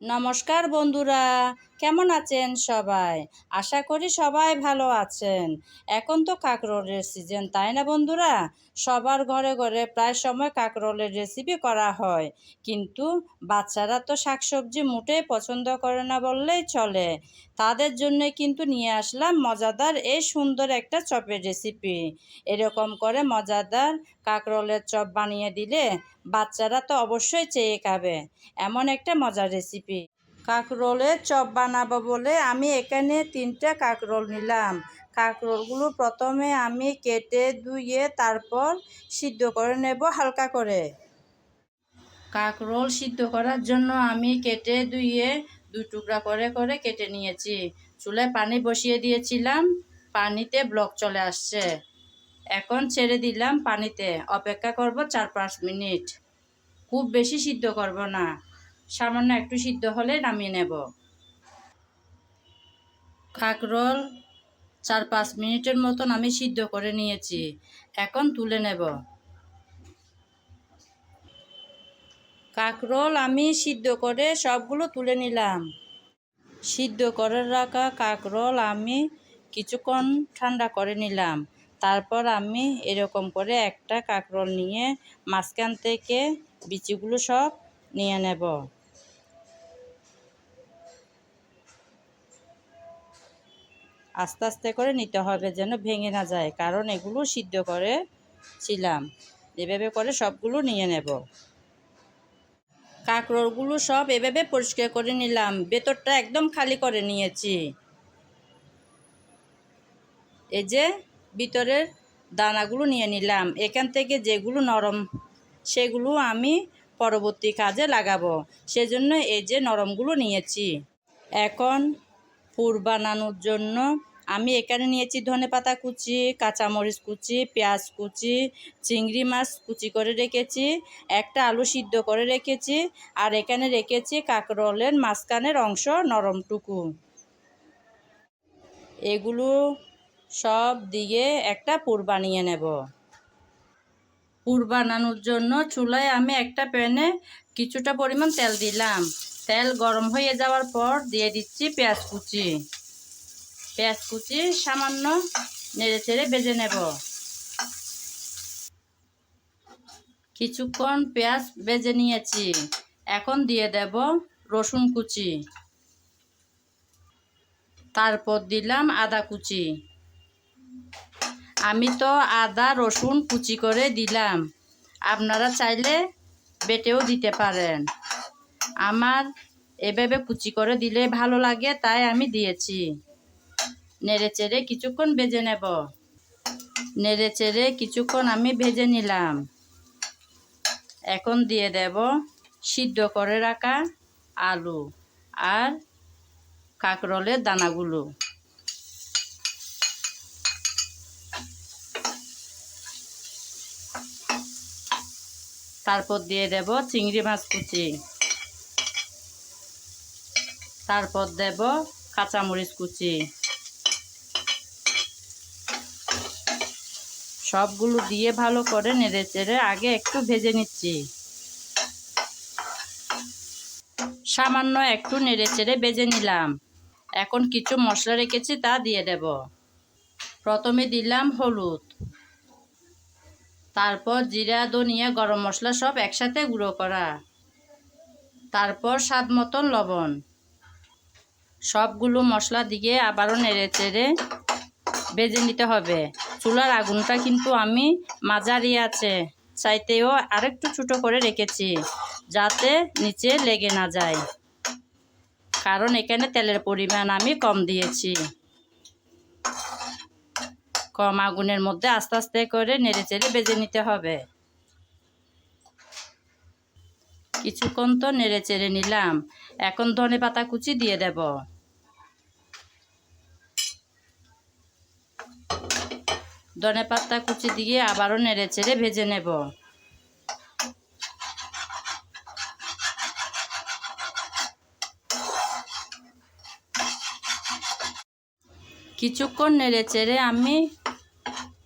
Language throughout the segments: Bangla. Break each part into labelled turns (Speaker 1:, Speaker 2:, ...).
Speaker 1: নমস্কার বন্ধুরা, কেমন আছেন সবাই? আশা করি সবাই ভালো আছেন। এখন তো কাঁকরোলের সিজন তাই না বন্ধুরা? সবার ঘরে ঘরে প্রায় সময় কাঁকরোলের রেসিপি করা হয়। কিন্তু বাচ্চারা তো শাকসবজি মোটেই পছন্দ করে না বললেই চলে। তাদের জন্য কিন্তু নিয়ে আসলাম মজাদার এই সুন্দর একটা চপের রেসিপি এরকম করে মজাদার কাঁকরোলের চপ বানিয়ে দিলে বাচ্চারা তো অবশ্যই চেয়ে খাবে। এমন একটা মজার রেসিপি কাঁকরোলের চপ বানাবো বলে আমি এখানে তিনটা কাঁকরোল নিলাম। কাঁকরোলগুলো প্রথমে আমি কেটে ধুয়ে তারপর সিদ্ধ করে নেব হালকা করে। কাঁকরোল সিদ্ধ করার জন্য আমি কেটে ধুয়ে দু টুকরা করে করে কেটে নিয়েছি। চুলায় পানি বসিয়ে দিয়েছিলাম। পানিতে ব্লক চলে আসছে। এখন ছেড়ে দিলাম পানিতে। অপেক্ষা করব চার পাঁচ মিনিট। খুব বেশি সিদ্ধ করব না। সামান্য একটু সিদ্ধ হলে নামিয়ে নেব। কাঁকরোল চার পাঁচ মিনিটের মতন আমি সিদ্ধ করে নিয়েছি। এখন তুলে নেব। কাঁকরোল আমি সিদ্ধ করে সবগুলো তুলে নিলাম। সিদ্ধ করে রাখা কাঁকরোল আমি কিছুক্ষণ ঠান্ডা করে নিলাম। তারপর আমি এরকম করে একটা কাঁকরোল নিয়ে মাঝখান থেকে বিচিগুলো সব নিয়ে নেব। আস্তে আস্তে করে নিতে হবে যেন ভেঙে না যায়, কারণ এগুলো সিদ্ধ করে ছিলাম এভাবে করে সবগুলো নিয়ে নেব। কাঁকরোলগুলো সব এভাবে পরিষ্কার করে নিলাম। ভেতরটা একদম খালি করে নিয়েছি। এই যে ভিতরের দানাগুলো নিয়ে নিলাম। এখান থেকে যেগুলো নরম, সেগুলো আমি পরবর্তী কাজে লাগাবো। সেজন্য এই যে নরমগুলো নিয়েছি। এখন পুর বানানোর জন্য আমি এখানে নিয়েছি ধনে পাতা কুচি, কাঁচামরিচ কুচি, পেঁয়াজ কুচি, চিংড়ি মাছ কুচি করে রেখেছি, একটা আলু সিদ্ধ করে রেখেছি, আর এখানে রেখেছি কাঁকরোলের মাঝখানের অংশ নরমটুকু। এগুলো সব দিয়ে একটা পুর বানিয়ে নেব। পুর বানানোর জন্য চুলায় আমি একটা প্যানে কিছুটা পরিমাণ তেল দিলাম। তেল গরম হয়ে যাওয়ার পর দিয়ে দিচ্ছি পেঁয়াজ কুচি। পেঁয়াজ কুচি সামান্য নেড়ে চেড়ে বেজে নেব। কিছুক্ষণ পেঁয়াজ বেজে নিয়েছি। এখন দিয়ে দেব রসুন কুচি। তারপর দিলাম আদা কুচি। আমি তো আদা, রসুন কুচি করে দিলাম। আপনারা চাইলে বেটেও দিতে পারেন। আমার এভাবে কুচি করে দিলে ভালো লাগে, তাই আমি দিয়েছি। নেড়ে চেড়ে কিছুক্ষণ ভেজে নেব। নেড়ে চেড়ে কিছুক্ষণ আমি ভেজে নিলাম। এখন দিয়ে দেব সিদ্ধ করে রাখা আলু আর কাঁকরোলের দানাগুলো। তারপর দিয়ে দেব চিংড়ি মাছ কুচি। তারপর দেব কাঁচামরিচ কুচি। সবগুলো দিয়ে ভালো করে নেড়ে চেড়ে আগে একটু ভেজে নিচ্ছি। সামান্য একটু নেড়ে চেড়ে ভেজে নিলাম। এখন কিছু মশলা রেখেছি তা দিয়ে দেব। প্রথমে দিলাম হলুদ। তারপর জিরা, ধনিয়া, গরম মশলা সব একসাথে গুঁড়ো করা। তারপর স্বাদ মতন লবণ। সবগুলো মশলা দিয়ে আবারও নেড়ে চেড়ে বেজে নিতে হবে। চুলার আগুনটা কিন্তু আমি মাঝারি আছে, চাইতেও আরেকটু ছোটো করে রেখেছি, যাতে নিচে লেগে না যায়। কারণ এখানে তেলের পরিমাণ আমি কম দিয়েছি। কম আগুনের মধ্যে আস্তে আস্তে করে নেড়ে চেড়ে বেজে নিতে হবে। কিছুক্ষণ তো নেড়ে চেড়ে নিলাম। এখন ধনে পাতা কুচি দিয়ে দেব। ধনে পাতা কুচি দিয়ে আবারও নেড়ে চেড়ে ভেজে নেব। কিছুক্ষণ নেড়ে চেড়ে আমি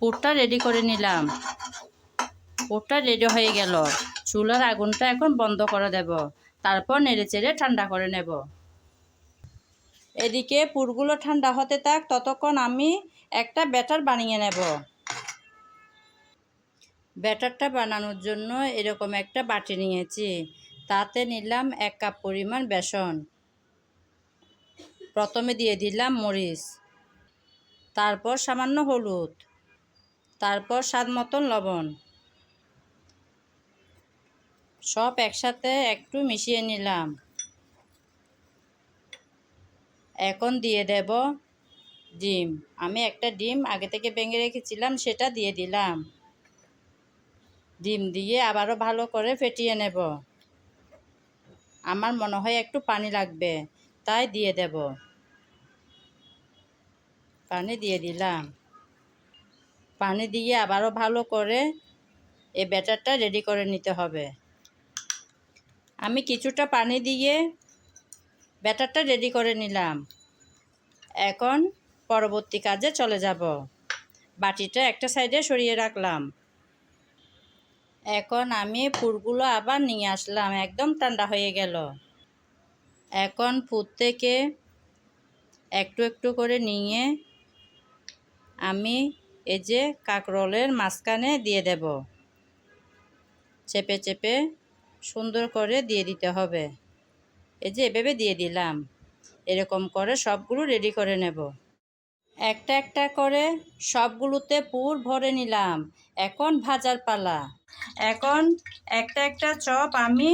Speaker 1: পুরটা রেডি করে নিলাম। পুরটা রেডি হয়ে গেল। চুলার আগুনটা এখন বন্ধ করে দেব। তারপর নেড়ে চেড়ে ঠান্ডা করে নেব। এদিকে পুরগুলো ঠান্ডা হতে থাক, ততক্ষণ আমি একটা ব্যাটার বানিয়ে নেব। ব্যাটারটা বানানোর জন্য এরকম একটা বাটি নিয়েছি। তাতে নিলাম এক কাপ পরিমাণ বেসন। প্রথমে দিয়ে দিলাম মরিচ। তারপর সামান্য হলুদ। তারপর স্বাদ মতন লবণ। সব একসাথে একটু মিশিয়ে নিলাম। এখন দিয়ে দেব ডিম। আমি একটা ডিম আগে থেকে ভেঙে রেখেছিলাম, সেটা দিয়ে দিলাম। ডিম দিয়ে আবারও ভালো করে ফেটিয়ে নেব। আমার মনে হয় একটু পানি লাগবে, তাই দিয়ে দেব। পানি দিয়ে দিলাম। পানি দিয়ে আবারও ভালো করে এই ব্যাটারটা রেডি করে নিতে হবে। আমি কিছুটা পানি দিয়ে ব্যাটারটা রেডি করে নিলাম। এখন পরবর্তী কাজে চলে যাব। বাটিটা একটা সাইডে সরিয়ে রাখলাম। এখন আমি পুরগুলো আবার নিয়ে আসলাম, একদম ঠান্ডা হয়ে গেল। এখন পুর থেকে একটু একটু করে নিয়ে আমি এই যে কাকরোলের মাঝখানে দিয়ে দেব। চেপে চেপে সুন্দর করে দিয়ে দিতে হবে। এই যে এভাবে দিয়ে দিলাম। এরকম করে সবগুলো রেডি করে নেব। একটা একটা করে সবগুলোতে পুর ভরে নিলাম। এখন ভাজার পালা। এখন একটা একটা চপ আমি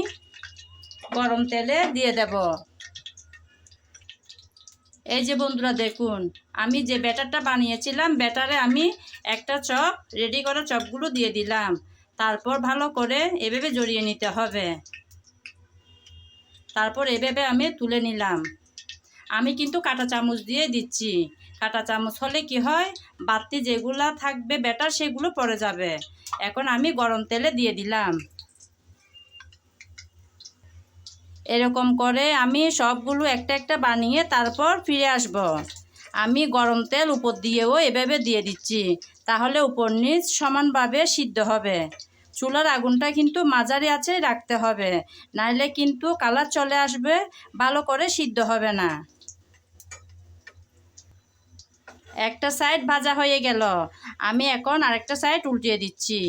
Speaker 1: গরম তেলে দিয়ে দেব। এই যে বন্ধুরা দেখুন, আমি যে ব্যাটারটা বানিয়েছিলাম, ব্যাটারে আমি একটা চপ রেডি করা চপগুলো দিয়ে দিলাম। তারপর ভালো করে এভাবে জড়িয়ে নিতে হবে। তারপর এভাবে আমি তুলে নিলাম। আমি কিন্তু কাঁটা চামচ দিয়ে দিচ্ছি। কাঁটা চামচ হলে কি হয় বাতি যেগুলা থাকবে ব্যাটার সেগুলো পড়ে যাবে। এখন আমি গরম তেলে দিয়ে দিলাম। এরকম করে আমি সবগুলো একটা একটা বানিয়ে তারপর ফিরে আসব। আমি গরম তেল উপর দিয়েও এভাবে দিয়ে দিচ্ছি, তাহলে উপর নিচ সমানভাবে সিদ্ধ হবে। চুলার আগুনটা কিন্তু মাঝারি আছে, রাখতে হবে। নাইলে কিন্তু কালার চলে আসবে, ভালো করে সিদ্ধ হবে না। একটা সাইড ভাজা হয়ে গেল। আমি এখন আরেকটা সাইড উল্টিয়ে দিচ্ছি।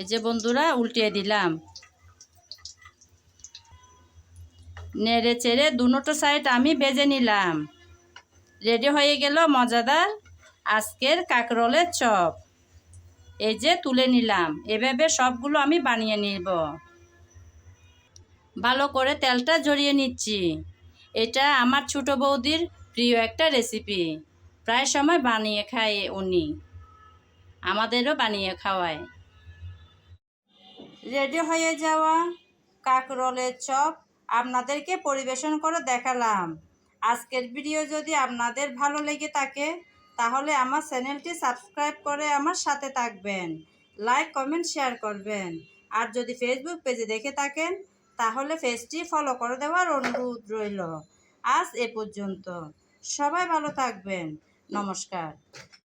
Speaker 1: এই যে বন্ধুরা, উল্টিয়ে দিলাম। নেড়ে চেড়ে দুটো সাইড আমি ভেজে নিলাম। রেডি হয়ে গেল মজাদার আজকের কাকরোলের চপ। এই যে তুলে নিলাম, এভাবে সবগুলো আমি বানিয়ে নিব। ভালো করে তেলটা জড়িয়ে নিচ্ছি। এটা আমার ছোট বৌদির প্রিয় একটা রেসিপি প্রায় সময় বানিয়ে খায় উনি। আমাদেরও বানিয়ে খাওয়ায়। রেডি হয়ে যাওয়া কাকরোলের চপ আপনাদেরকে পরিবেশন করে দেখালাম। আজকের ভিডিও যদি আপনাদের ভালো লেগে থাকে, তাহলে আমার চ্যানেলটি সাবস্ক্রাইব করে আমার সাথে থাকবেন। লাইক, কমেন্ট, শেয়ার করবেন। আর যদি ফেসবুক পেজে দেখে থাকেন, তাহলে পেজটি ফলো করে দেওয়ার অনুরোধ রইল। আজ এ পর্যন্ত। সবাই ভালো থাকবেন। নমস্কার।